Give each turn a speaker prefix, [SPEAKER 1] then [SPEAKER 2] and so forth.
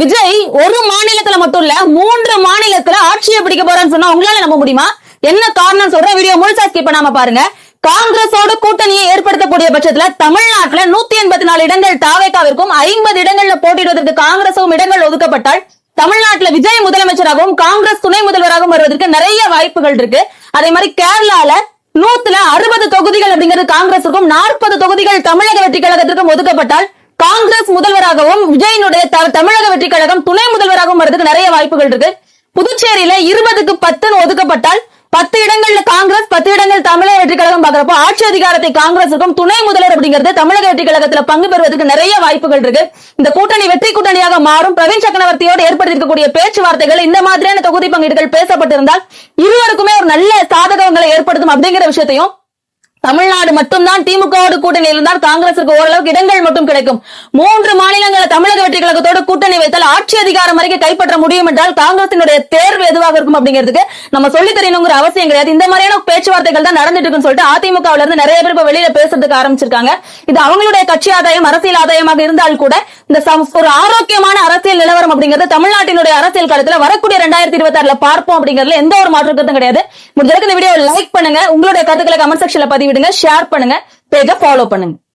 [SPEAKER 1] விஜய் ஒரு மாநிலத்துல மட்டும் இல்ல மூன்று மாநிலத்துல ஆட்சியை பிடிக்க போறேன்னு சொன்னா உங்களால நம்ப முடியுமா? என்ன காரணம் சொல்ற வீடியோ முழுசா ஸ்கிப் பண்ணாம பாருங்க. காங்கிரஸோட கூட்டணியை ஏற்படுத்தக்கூடிய பட்சத்துல தமிழ்நாட்டுல நூத்தி எண்பத்தி நாலு இடங்கள் தாவேக்காவிற்கும் ஐம்பது இடங்கள்ல போட்டியிடுவதற்கு காங்கிரசும் இடங்கள் ஒதுக்கப்பட்டால் தமிழ்நாட்டுல விஜய் முதலமைச்சராகவும் காங்கிரஸ் துணை முதல்வராகவும் வருவதற்கு நிறைய வாய்ப்புகள் இருக்கு. அதே மாதிரி கேரளால நூத்துல அறுபது தொகுதிகள் அப்படிங்கிறது காங்கிரசுக்கும் நாற்பது தொகுதிகள் தமிழக வெற்றி கழகத்திற்கும் ஒதுக்கப்பட்டால் காங்கிரஸ் முதல்வராகவும் விஜயனுடைய தமிழக வெற்றி கழகம் துணை முதல்வராகவும் வர்றதுக்கு நிறைய வாய்ப்புகள் இருக்கு. புதுச்சேரியில இருபதுக்கு பத்துன்னு ஒதுக்கப்பட்டால் பத்து இடங்கள்ல காங்கிரஸ் பத்து இடங்கள் தமிழக வெற்றி கழகம் பாக்குறப்போ ஆட்சி அதிகாரத்தை காங்கிரசுக்கும் துணை முதல்வர் அப்படிங்கிறது தமிழக வெற்றி கழகத்துல பங்கு பெறுவதற்கு நிறைய வாய்ப்புகள் இருக்கு. இந்த கூட்டணி வெற்றி கூட்டணியாக மாறும். பிரவீன் சக்கரவர்த்தியோடு ஏற்படுத்தியிருக்கக்கூடிய பேச்சுவார்த்தைகள் இந்த மாதிரியான தொகுதி பங்கீடுகள் பேசப்பட்டிருந்தால் இருவருக்குமே ஒரு நல்ல சாதகங்களை ஏற்படுத்தும் அப்படிங்கிற விஷயத்தையும் தமிழ்நாடு மட்டும்தான் திமுகவோடு கூட்டணி இருந்தால் காங்கிரசுக்கு ஓரளவுக்கு இடங்கள் மட்டும் கிடைக்கும். மூன்று மாநிலங்களை தமிழக வெற்றி கழகத்தோடு கூட்டணி வைத்தால் ஆட்சி அதிகாரம் வரைக்கும் கைப்பற்ற முடியும் என்றால் காங்கிரசினுடைய தேர்வு எதுவாக இருக்கும் அப்படிங்கிறதுக்கு நம்ம சொல்லி தெரியணுங்கிற அவசியம் கிடையாது. இந்த மாதிரியான பேச்சுவார்த்தைகள் தான் நடந்துட்டு இருக்குன்னு சொல்லிட்டு அதிமுகவுல இருந்து நிறைய பேர் இப்ப வெளியில பேசுறதுக்கு ஆரம்பிச்சிருக்காங்க. இது அவங்களுடைய கட்சி ஆதாயம் அரசியல் ஆதாயமாக இருந்தால் கூட இந்த ஒரு ஆரோக்கியமான அரசியல் நிலவரம் அப்படிங்கிறது தமிழ்நாட்டினுடைய அரசியல் காலத்துல வரக்கூடிய ரெண்டாயிரத்தி இருபத்தி ஆறுல பார்ப்போம் அப்படிங்கறதுல எந்த ஒரு மாற்று கருத்தும் கிடையாது முடிஞ்சளவுக்கு இந்த வீடியோ லைக் பண்ணுங்க. உங்களுடைய கருத்துக்களை கமெண்ட் செக்ஷன்ல பதிவிடுங்க. ஷேர் ஷேர் பண்ணுங்க பேஜை ஃபாலோ பண்ணுங்க.